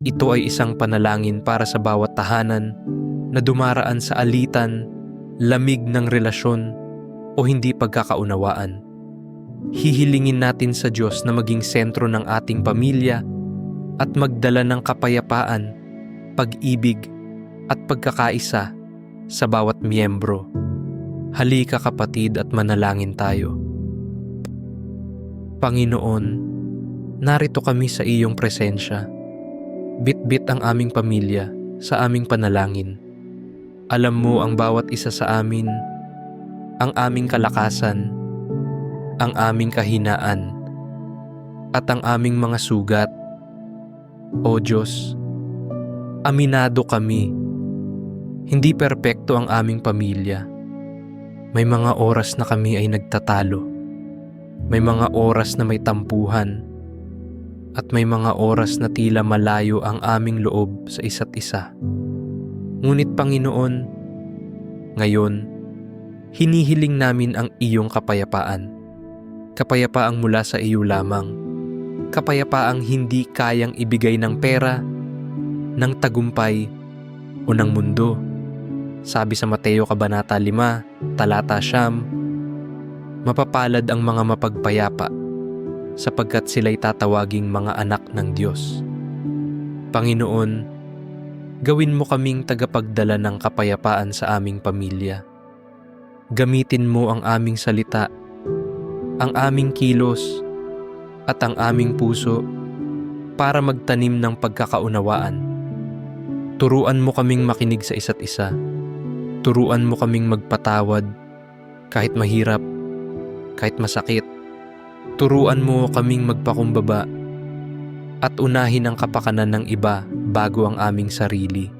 Ito ay isang panalangin para sa bawat tahanan na dumaraan sa alitan, lamig ng relasyon o hindi pagkakaunawaan. Hihilingin natin sa Diyos na maging sentro ng ating pamilya at magdala ng kapayapaan, pag-ibig at pagkakaisa sa bawat miyembro. Halika kapatid at manalangin tayo. Panginoon, narito kami sa iyong presensya. Bit-bit ang aming pamilya sa aming panalangin. Alam mo ang bawat isa sa amin, ang aming kalakasan, ang aming kahinaan, at ang aming mga sugat. O Diyos, aminado kami. Hindi perpekto ang aming pamilya. May mga oras na kami ay nagtatalo. May mga oras na may tampuhan. At may mga oras na tila malayo ang aming loob sa isa't isa. Ngunit Panginoon, ngayon, hinihiling namin ang iyong kapayapaan. Kapayapaang mula sa iyo lamang. Kapayapaang hindi kayang ibigay ng pera, ng tagumpay, o ng mundo. Sabi sa Mateo Kabanata 5, Talata Siyam, Mapapalad ang mga mapagpayapa sapagkat sila'y tatawaging mga anak ng Diyos. Panginoon, gawin mo kaming tagapagdala ng kapayapaan sa aming pamilya. Gamitin mo ang aming salita, ang aming kilos, at ang aming puso para magtanim ng pagkakaunawaan. Turuan mo kaming makinig sa isa't isa. Turuan mo kaming magpatawad kahit mahirap, kahit masakit. Turuan mo kaming magpakumbaba at unahin ang kapakanan ng iba bago ang aming sarili.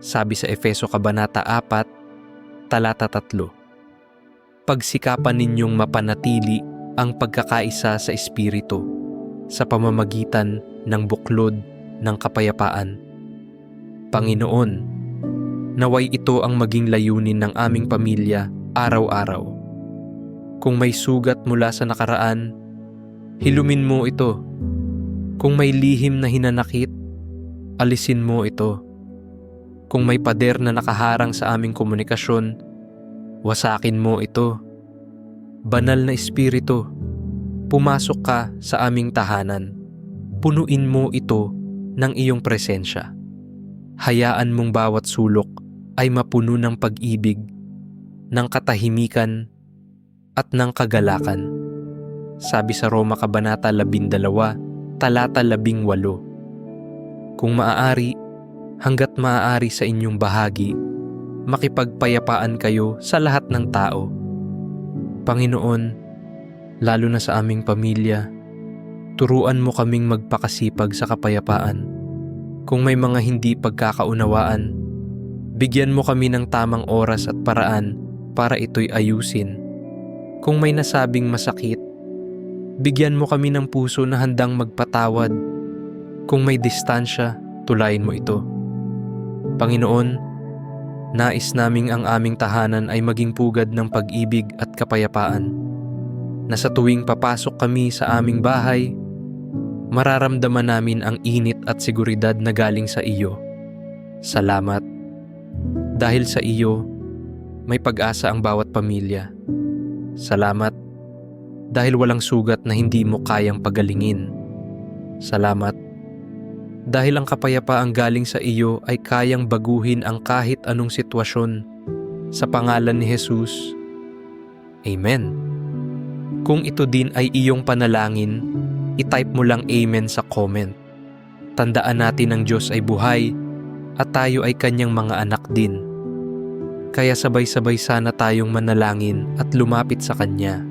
Sabi sa Efeso Kabanata 4, Talata 3. Pagsikapan ninyong mapanatili ang pagkakaisa sa Espiritu sa pamamagitan ng buklod ng kapayapaan. Panginoon, naway ito ang maging layunin ng aming pamilya araw-araw. Kung may sugat mula sa nakaraan, hilumin mo ito. Kung may lihim na hinanakit, alisin mo ito. Kung may pader na nakaharang sa aming komunikasyon, wasakin mo ito. Banal na Espiritu, pumasok ka sa aming tahanan. Punuin mo ito ng iyong presensya. Hayaan mong bawat sulok ay mapuno ng pag-ibig, ng katahimikan, at ng kagalakan. Sabi sa Roma Kabanata 12, Talata 18. Kung maaari, hanggat maaari sa inyong bahagi, makipagpayapaan kayo sa lahat ng tao. Panginoon, lalo na sa aming pamilya, turuan mo kaming magpakasipag sa kapayapaan. Kung may mga hindi pagkakaunawaan, bigyan mo kami ng tamang oras at paraan para ito'y ayusin. Kung may nasabing masakit, bigyan mo kami ng puso na handang magpatawad. Kung may distansya, tulayin mo ito. Panginoon, nais naming ang aming tahanan ay maging pugad ng pag-ibig at kapayapaan. Na sa tuwing papasok kami sa aming bahay, mararamdaman namin ang init at seguridad na galing sa iyo. Salamat. Dahil sa iyo, may pag-asa ang bawat pamilya. Salamat. Dahil walang sugat na hindi mo kayang pagalingin. Salamat. Dahil ang kapayapaang galing sa iyo ay kayang baguhin ang kahit anong sitwasyon. Sa pangalan ni Jesus. Amen. Kung ito din ay iyong panalangin, i-type mo lang Amen sa comment. Tandaan natin ang Diyos ay buhay at tayo ay kanyang mga anak din. Kaya sabay-sabay sana tayong manalangin at lumapit sa Kanya.